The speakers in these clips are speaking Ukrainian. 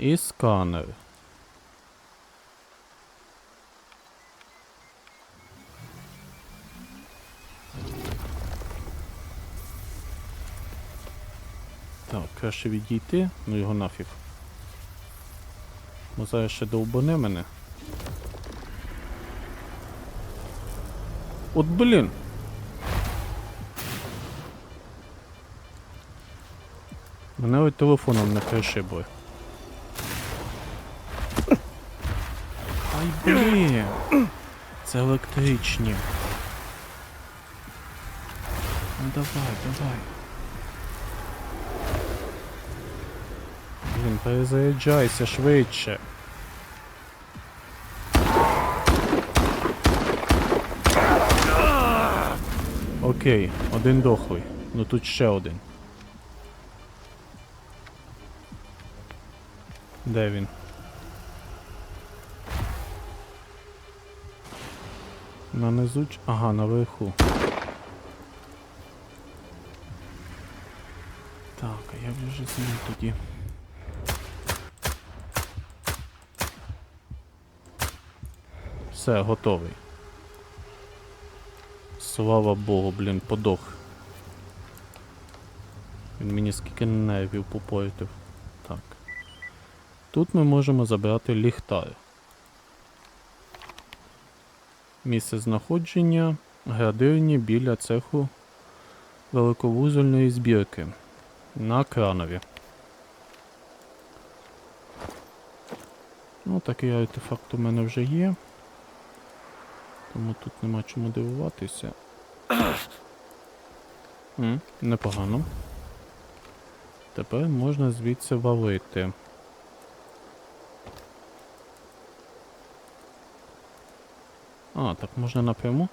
І сканер. Так, краще відійти, ну його нафіг. Бо зараз ще довбане мене. От блін. Мене ось телефоном не пришибли. Ай, блін. Це електричні. Ну давай, давай. Блін, перезаряджайся швидше. Окей, один дохлий. Ну тут ще один. Де він? На низу Ага, наверху. Так, а як же з ним тоді? Все, готовий. Слава Богу, блін, подох. Він мені скільки нервів попортив. Так. Тут ми можемо забрати ліхтар. Місце знаходження градирні біля цеху великовузольної збірки на кранові. Ну, такий артефакт у мене вже є. Тому тут нема чому дивуватися. М, непогано. Тепер можна звідси валити. А, так можна напряму.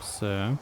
Все.